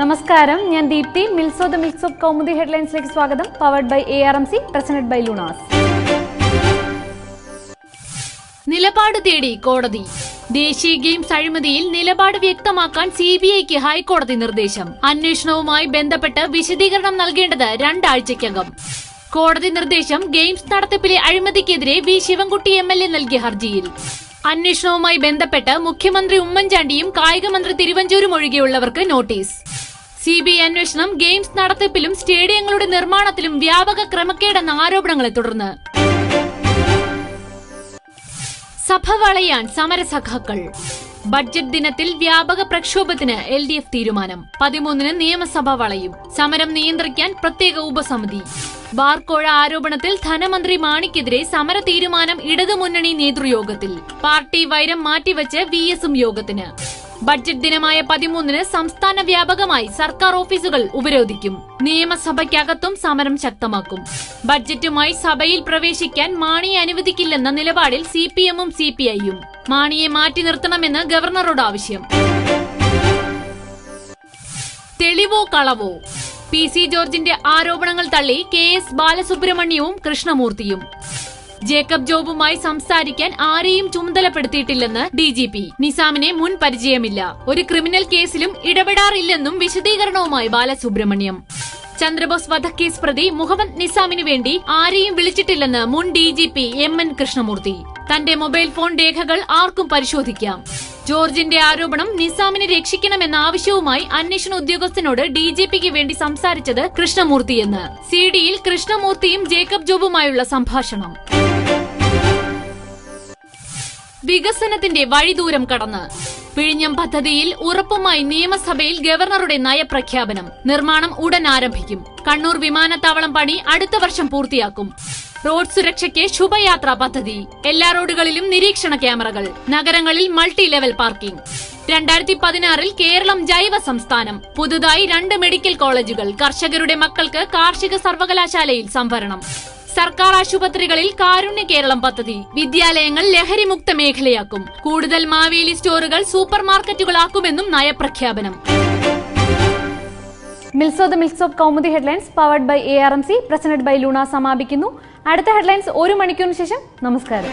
നമസ്കാരം. ഞാൻ ദീപ്തി. മിൽസോ ദ മിൽസ് ഓഫ് കൗമുദി ഹെഡ്ലൈൻസിലേക്ക് സ്വാഗതം. Powered by A R M C presented by Luna's നിലപാട് തേടി കോടതി. ദേശീയ ഗെയിംസ് അഴിമതിയിൽ നിലപാട് വ്യക്തമാക്കാൻ സി ബി ഐക്ക് ഹൈക്കോടതി നിർദ്ദേശം. അന്വേഷണവുമായി ബന്ധപ്പെട്ട് വിശദീകരണം നൽകേണ്ടത് രണ്ടാഴ്ചയ്ക്കകം. കോടതി നിർദ്ദേശം ഗെയിംസ് നടത്തിപ്പിലെ അഴിമതിക്കെതിരെ V. Sivankutty M L A നൽകിയ ഹർജിയിൽ. അന്വേഷണവുമായി ബന്ധപ്പെട്ട് മുഖ്യമന്ത്രി ഉമ്മൻചാണ്ടിയും കായികമന്ത്രി തിരുവഞ്ചൂരും ഒഴികെയുള്ളവർക്ക് നോട്ടീസ്. സി ബി ഐ അന്വേഷണം ഗെയിംസ് നടത്തിപ്പിലും സ്റ്റേഡിയങ്ങളുടെ നിർമ്മാണത്തിലും വ്യാപക ക്രമക്കേടെന്ന ആരോപണങ്ങളെ തുടർന്ന്. സഭ വളയാൻ സമരസഖാക്കൾ. ബഡ്ജറ്റ് ദിനത്തിൽ വ്യാപക പ്രക്ഷോഭത്തിന് എൽ ഡി എഫ് തീരുമാനം. പതിമൂന്നിന് നിയമസഭ വളയും. സമരം നിയന്ത്രിക്കാൻ പ്രത്യേക ഉപസമിതി. ബാർക്കോഴ ആരോപണത്തിൽ ധനമന്ത്രി മാണിക്കെതിരെ സമര തീരുമാനം ഇടതുമുന്നണി നേതൃയോഗത്തിൽ. പാർട്ടി വൈരം മാറ്റിവെച്ച് വി എസും യോഗത്തിന്. ബഡ്ജറ്റ് ദിനമായ പതിമൂന്നിന് സംസ്ഥാന വ്യാപകമായി സർക്കാർ ഓഫീസുകൾ ഉപരോധിക്കും. നിയമസഭയ്ക്കകത്തും സമരം ശക്തമാക്കും. ബഡ്ജറ്റുമായി സഭയിൽ പ്രവേശിക്കാൻ മാണിയെ അനുവദിക്കില്ലെന്ന നിലപാടിൽ സി പി എമ്മും സി പി ഐയും മാണിയെ മാറ്റി നിർത്തണമെന്ന് ഗവർണറോട് ആവശ്യം. തെളിവോ കളവോ? പി സി ജോർജിന്റെ ആരോപണങ്ങൾ തള്ളി കെ എസ് ബാലസുബ്രഹ്മണ്യവും കൃഷ്ണമൂർത്തിയും. ജേക്കബ് ജോബുമായി സംസാരിക്കാൻ ആരെയും ചുമതലപ്പെടുത്തിയിട്ടില്ലെന്ന് ഡി ജി പി. നിസാമിനെ മുൻ പരിചയമില്ല. ഒരു ക്രിമിനൽ കേസിലും ഇടപെടാറില്ലെന്നും വിശദീകരണവുമായി ബാലസുബ്രഹ്മണ്യം. ചന്ദ്രബോസ് വധക്കേസ് പ്രതി മുഹമ്മദ് നിസാമിനു വേണ്ടി ആരെയും വിളിച്ചിട്ടില്ലെന്ന് മുൻ D G P M N Krishnamurthy. തന്റെ മൊബൈൽ ഫോൺ രേഖകൾ ആർക്കും പരിശോധിക്കാം. ജോർജിന്റെ ആരോപണം നിസാമിനെ രക്ഷിക്കണമെന്ന ആവശ്യവുമായി അന്വേഷണ ഉദ്യോഗസ്ഥനോട് ഡി പിക്ക് വേണ്ടി സംസാരിച്ചത് കൃഷ്ണമൂർത്തിയെന്ന്. സി ഡിയിൽ കൃഷ്ണമൂർത്തിയും ജേക്കബ് ജോബുമായുള്ള സംഭാഷണം. വികസനത്തിന്റെ വഴിദൂരം കടന്ന്. പിഴിഞ്ഞം പദ്ധതിയിൽ ഉറപ്പുമായി നിയമസഭയിൽ ഗവർണറുടെ നയപ്രഖ്യാപനം. നിർമ്മാണം ഉടൻ ആരംഭിക്കും. കണ്ണൂർ വിമാനത്താവളം പണി അടുത്ത വർഷം പൂർത്തിയാക്കും. റോഡ് സുരക്ഷയ്ക്ക് ശുഭയാത്രാ പദ്ധതി. എല്ലാ റോഡുകളിലും നിരീക്ഷണ ക്യാമറകൾ. നഗരങ്ങളിൽ മൾട്ടി ലെവൽ പാർക്കിംഗ്. രണ്ടായിരത്തി പതിനാറിൽ കേരളം ജൈവ സംസ്ഥാനം. പുതുതായി രണ്ട് മെഡിക്കൽ കോളേജുകൾ കർഷകരുടെ മക്കൾക്ക് കാർഷിക സർവകലാശാലയിൽ സംവരണം. സർക്കാർ ആശുപത്രികളിൽ കാരുണ്യ കേരളം പദ്ധതി. വിദ്യാലയങ്ങൾ ലഹരിമുക്ത മേഖലയാക്കും. കൂടുതൽ മാവേലി സ്റ്റോറുകൾ സൂപ്പർ മാർക്കറ്റുകളാക്കുമെന്നും നയപ്രഖ്യാപനം. മിൽസോ the mills of Kaumudi headlines powered by A R M C presented by Luna സമാപിക്കുന്നു. അടുത്ത ഹെഡ്ലൈൻസ് ഒരു മണിക്കൂറിന് ശേഷം. നമസ്കാരം.